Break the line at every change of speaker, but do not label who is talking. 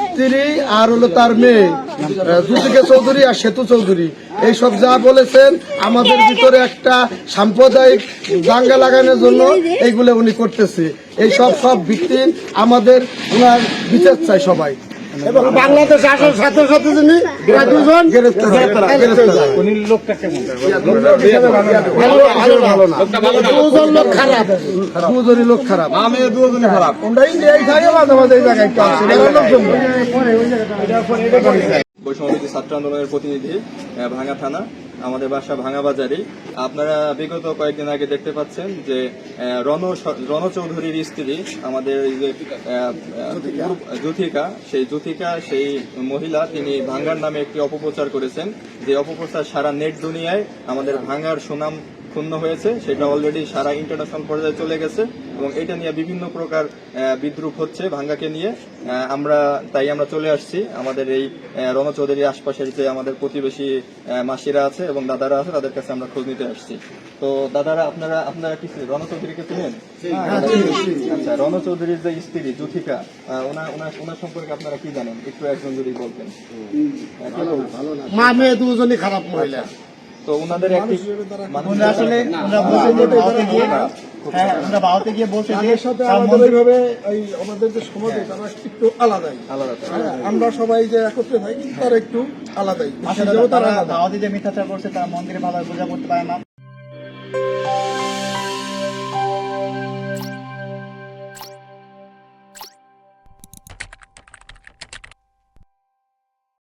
স্ত্রী আর হলো তার মেয়ে। চৌধুরী আর সেতু চৌধুরী। এইসব যা বলেছেন, আমাদের ভিতরে একটা সাম্প্রদায়িক লাগানোর জন্য এইগুলো উনি করতেছে। এইসব সব আমাদের বিচার চাই সবাই।
এবং বাংলাদেশ আসার সাথে সাথে যিনি দুজন লোক খারাপ।
দুজনই লোক খারাপ।
আমি দুজনই খারাপ।
আমরা ইন্ডিয়ায় থাকি মাঝে মাঝে এই জায়গায় একটু
ছাত্র আন্দোলনের প্রতিনিধি ভাঙা থানা। আমাদের বাসা ভাঙা বাজারে আপনারা বিগত কয়েকদিন আগে দেখতে পাচ্ছেন যে রণ রণ চৌধুরীর স্ত্রী আমাদের এই যে সেই যুথিকা সেই মহিলা তিনি ভাঙ্গার নামে একটি অপপ্রচার করেছেন। যে অপপ্রচার সারা নেট দুনিয়ায় আমাদের ভাঙ্গার সুনাম ক্ষুণ্ণ হয়েছে সেটা অলরেডি সারা ইন্টারন্যাশনাল পর্যায়ে চলে গেছে এবং এটা নিয়ে বিভিন্ন প্রকার বিদ্রুপ হচ্ছে ভাঙ্গাকে নিয়ে। আহ, আমরা তাই আমরা চলে আসছি। আমাদের এই রণ চৌধুরী আশপাশের যে আমাদের প্রতিবেশী মাসিরা আছে এবং দাদারা আছে তাদের কাছে আমরা খোঁজ নিতে আসছি। তো দাদারা আপনারা আপনারা কি রণ চৌধুরীকে চিনেন? আচ্ছা রণ চৌধুরীর যে স্ত্রী জুথিকা ওনার ওনার ওনার সম্পর্কে আপনারা কি জানেন? একটু একজন যদি বলতেন।
দুজনই খারাপ মহিলা।
তো ওনাদের একটি
আসলে আমরা ভারতে গিয়ে হ্যাঁ আমরা ভারতে গিয়ে বলছি যে
এর সাথে আমাদের এই আমাদের যে সমাজ তারা একটু আলাদাই।
আলাদা
হ্যাঁ, আমরা সবাই যে একত্রে থাকি তারা একটু আলাদাই। তারা
ভারতে যে মিথ্যাচার করছে তারা মন্দিরে ভালো পূজা করতে পারে না।